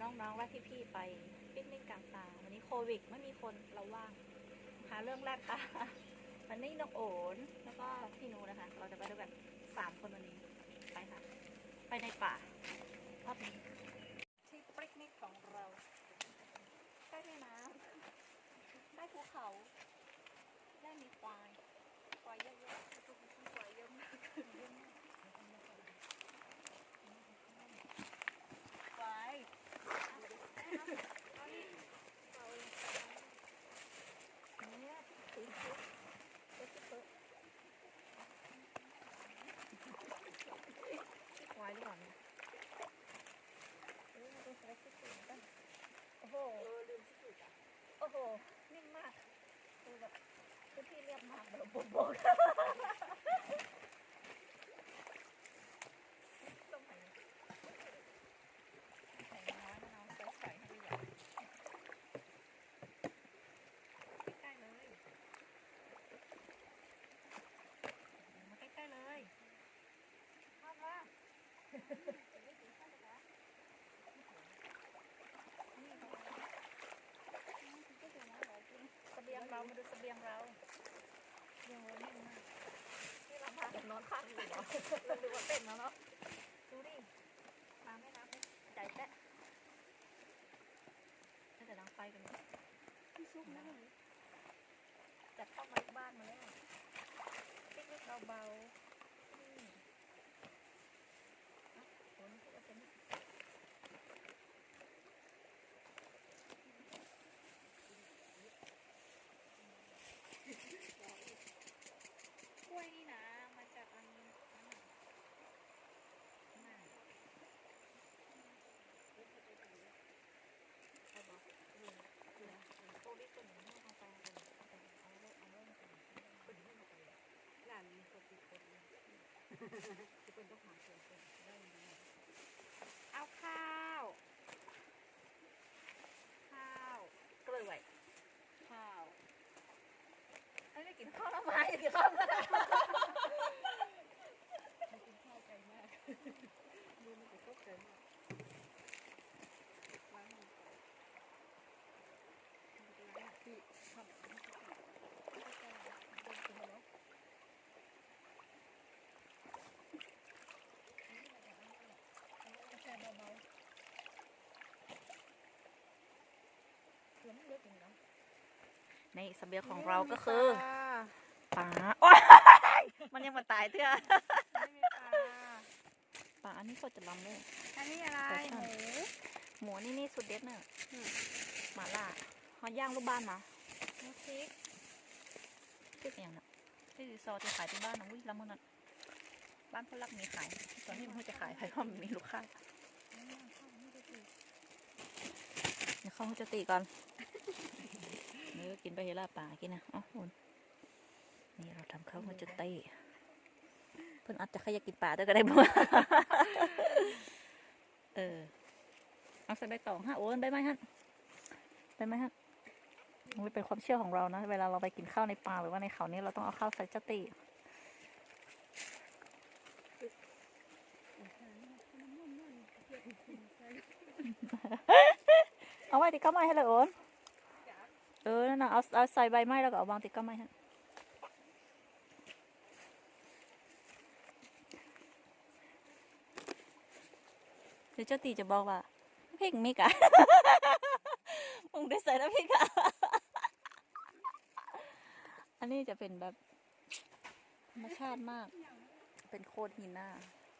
น้องๆ ว่าที่พี่ไปปิกนิกกลางป่าวันนี้โควิดไม่มีคนเราว่าง หาเรื่องแรกค่ะวันนี้น้องโอนแล้วก็พี่นูนะคะ เราจะไปด้วยกันสามคนวันนี้ไปค่ะ ไปในป่ารอบนี้ที่ปิกนิกของเราใกล้แม่น้ำใกล้ภูเขาได้มีควายควายเยอะๆทุกคนควายเยอะมากเยอะมากควายเนี่ยสีชุดเอสเปอร์ควายหรือเปล่าเนี่ยเออดูสไลด์ที่สูงกันโอ้โหลืมที่สุดอะโอ้โห นิ่งมากคือแบบพื้น ที่เรียบมากแบบโบกๆต้องไหนไหนน้อยนะน้องใส่ใส่ให้ดูอย่างใกล้ๆเลยมาใกล้ๆเลยเข้ามาเสบียงเรามาดูเสบียงเราเสบียงเรานิ่มมากนี่เราพากั นอนข้างอยู่เหรอหรือว่าเต้นแล้วเนาะดูดิมาไม่น้ำใจแตะน่าจะดังไฟกันพี่ซุกนะจัดเข้ามาบ้านมาแล้วปิกนิกเบาๆนี่อะโอ้นี่ก็เป็นนี่ กล้วยนี่นะมาจากอันนั้นน่ะน่ะเอาบอกเออเออโอ้ดิตัวหนึ่งให้เอาไปเอาไปเอาไปเอาเล่เอาเล่ก่อนคนที่เอาไปร้านมีคนติดคนเลย ที่เป็นต้องหาเจอคนได้ไหมเอาข้าว ข้าวกล้วยข้าวไม่ได้กินข้าวแล้วมาอยากกินข้าวแล้ว กินข้าวไกลมากดูมันจะตกใจมากล้างมือก่อนมันจะล้างที่ทำให้สะอาดแล้วก็เดินขึ้นมาเนาะกาแฟเบา ๆเดี๋ยวมันเยอะจริงเนาะในเสบียงของเราก็คือปลาปลาโอ๊ยมันยังมาตายเถอะไม่มีปลาปลาอันนี้ก็จะลำเลยอันนี้อะไรปลาช่หอนมูหมูนี่นี่สุดเด็ดเนอะอืมหมาล่าเขาย่างลูกบ้านมาหมูพริกที่เป็นอย่างนั้นที่รีสอร์ทจะขายที่บ้านนะอุ้ยลำมันนั้นบ้านพ่อรักมีขาย ตอนนี้มันจะขายใครเพราะมันมีลูกค้าอันนี้ข้าวไม่ได้ดีเดี๋ยวเขาจะตีก่อนนี่ ก็กินไปเฮล่าป่ากินนะอ๋อคุณนี่เราทำข้าวมันจะตีเพิ่นอาจจะใครอยากกินป่าด้วยก็ได้บ่เออเอาใส่ใบตองฮะโอ้ใบไม้ฮะใบไม้ฮะมันเป็นความเชื่อของเรานะ เวลาเราไปกินข้าวในป่าหรือว่าในเขานี่เราต้องเอาข้าวใส่จติเอาไว้ติดก้าไม้ให้เลยโอน ออนั่นน่ะเอาเอาใส่ใบไม้แล้วก็เอาวางติดก้าไม้ฮะเดี๋ยวเจ้าตีจะบอกว่าเพลงมิกอะมึงได้ใส่แล้วพิกอะอันนี้จะเป็นแบบธรรมชาติมาก เป็นโคดหินน่ะ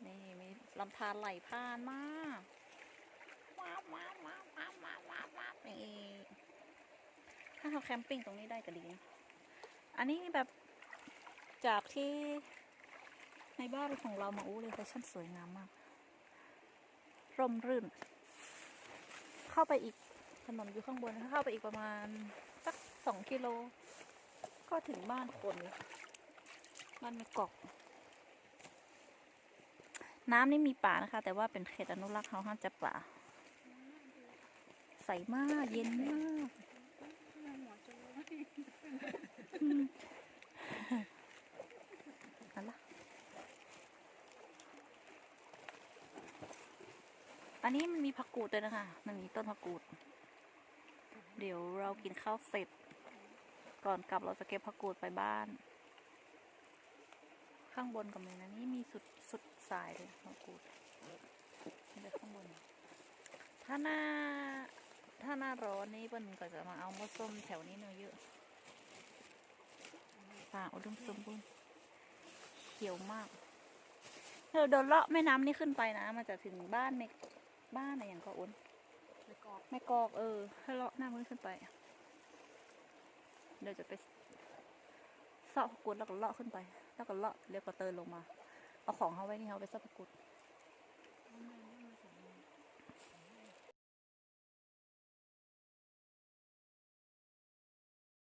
นี่มีลำธารไหลผ่านมากว้าวว้าวว้าวว้าวว้าวว้าวว้าวนี่ ถ้าเราแคมปิ้งตรงนี้ได้ก็ดีนะอันนี้แบบจากที่ในบ้านของเรามาอู้เลยแฟชั่นสวยงามมาก ร่มรื่น เข้าไปอีกถนนอยู่ข้างบนเข้าไปอีกประมาณสักสองกิโล ก็ถึงบ้านคนบ้านไม่กอกน้ำนี่มีป่านะคะ แต่ว่าเป็นเขตอนุรักษ์เขาห้ามจับป่า ใสมากเย็นมาก อืมอะไรล่ะอันนี้มันมีผักกูดด้วยนะคะ มันมีต้นผักกูด เดี๋ยวเรากินข้าวเสร็จ ก่อนกลับเราจะเก็บผักกูดไปบ้าน ข้างบนก็มีนะนี่มีสุดสุดสายเลยผักกูดนี่ข้างบนถ้าหน้า ถ้าหน้าร้อนนี่เปิ้นก็จะมาเอามะส้มแถวนี้เนอะเยอะป่าอุดมสมบูรณ์เขียวมากเดี๋ยวเดินเลาะแม่น้ำนี่ขึ้นไปนะ มันจะถึงบ้านเมกบ้านอะไรอย่างก็อ้นไปกรอกแม่กอกเออให้เลาะหน้ามือขึ้นไป เดี๋ยวจะไปเสาะกุดแล้วก็เลาะขึ้นไป แล้วก็เลาะเรียวก็เตินลงมา เอาของเขาไว้นี่เขาไปเสาะกุด